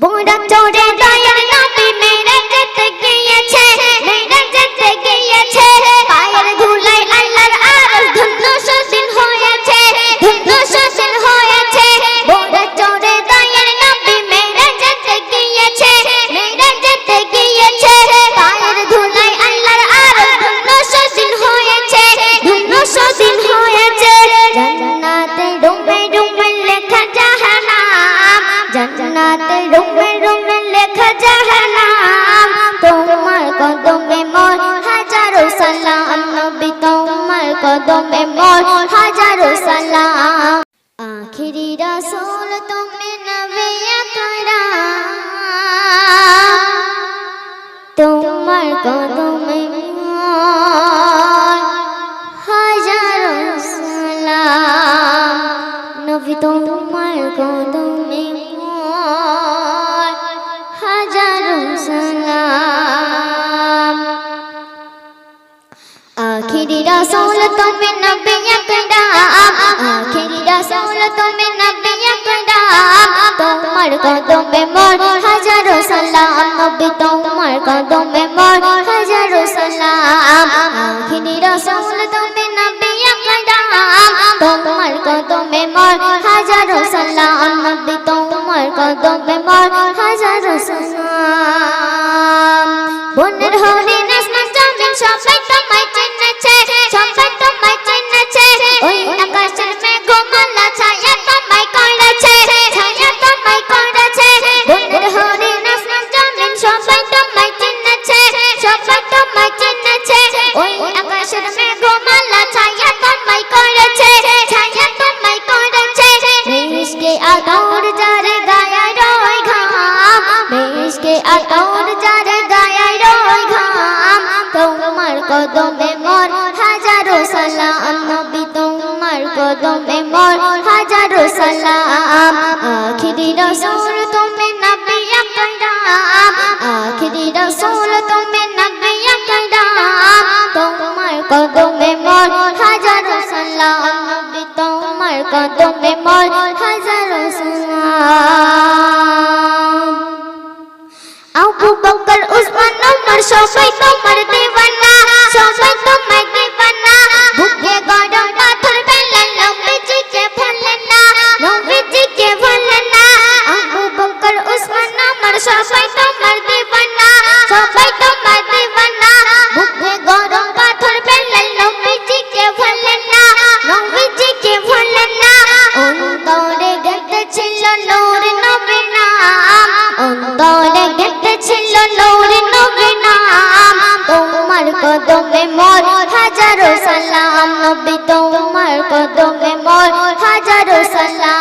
Bunda chode dayal na আখিরি রসুল তুমি নবী একরাম আখিরি রসুল তুমি নবী একরাম তোমার কদম কদমে মোর হাজারো সালাম। আখিরি রসুল, তুমি নবী আকরাম আখিরি রসুল, তুমি নবী আকরাম তোমার কদমে মোর হাজারো সালাম। নবী, তোমার কদমে মোর হাজারো সালাম। আবু বকর, উসমান, ওমর সবাই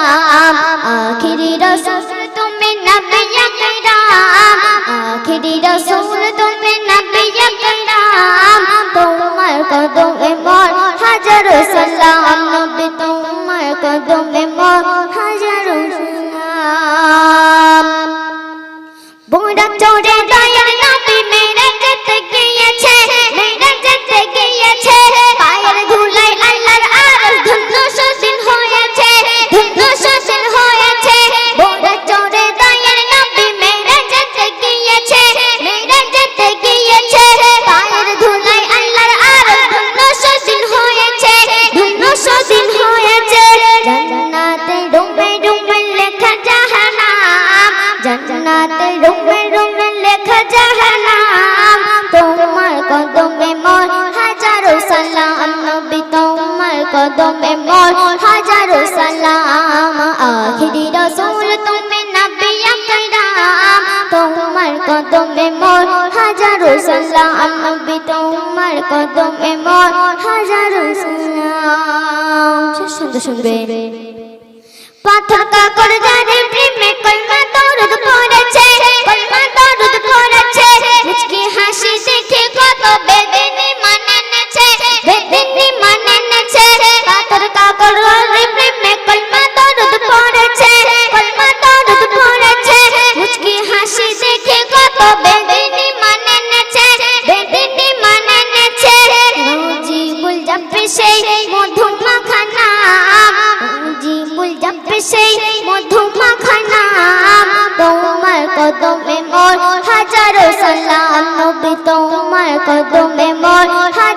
کرام آخری رسول تم نبی کرام آخری رسول রুমে রুমে লেখা জাহানাম, তোমার কদমে মর, হাজারো সালাম, নবী, তোমার কদমে মর, হাজারো সালাম, আখিরি রসুল, তুমি নবী আকরাম, তোমার কদমে মর, হাজারো সালাম, নবী, তোমার কদমে মর, হাজারো সালাম। সুন্দর পাথর কাকড় জানে মানে মানে সেই মধু মাখানা জিবুল জম্পে সেই মধু মাখানা তোমার কদমে মোর, হাজারো সালাম নবী, তোমার কদমে মোর, হাজার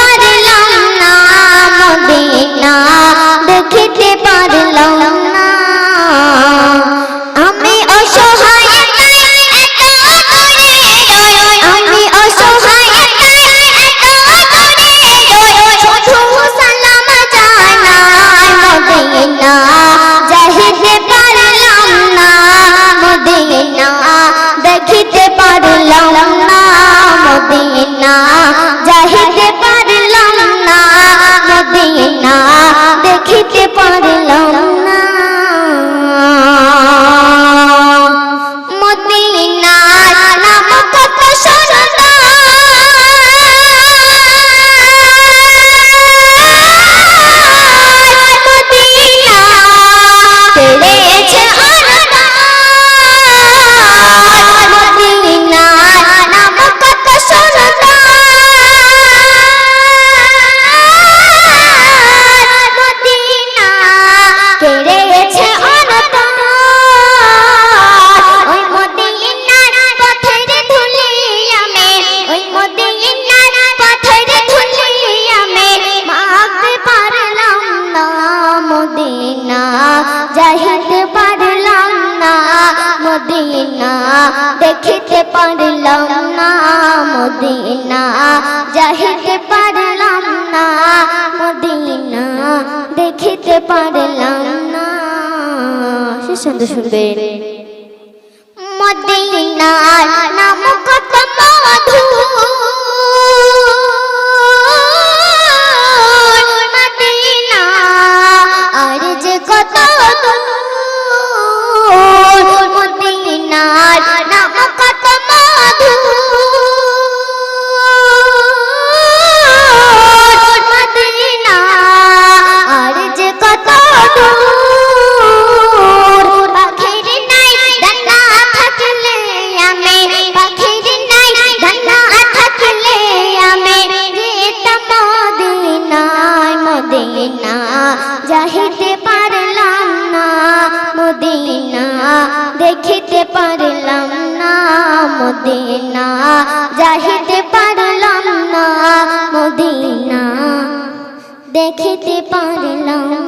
মদিনা যাইতে পারলাম না মদিনা দেখিতে পারলাম না। সে সুন্দর শুনবে মদিনা মদিনা যাহিতে পারলাম না মদিনা। দেখিতে পারলাম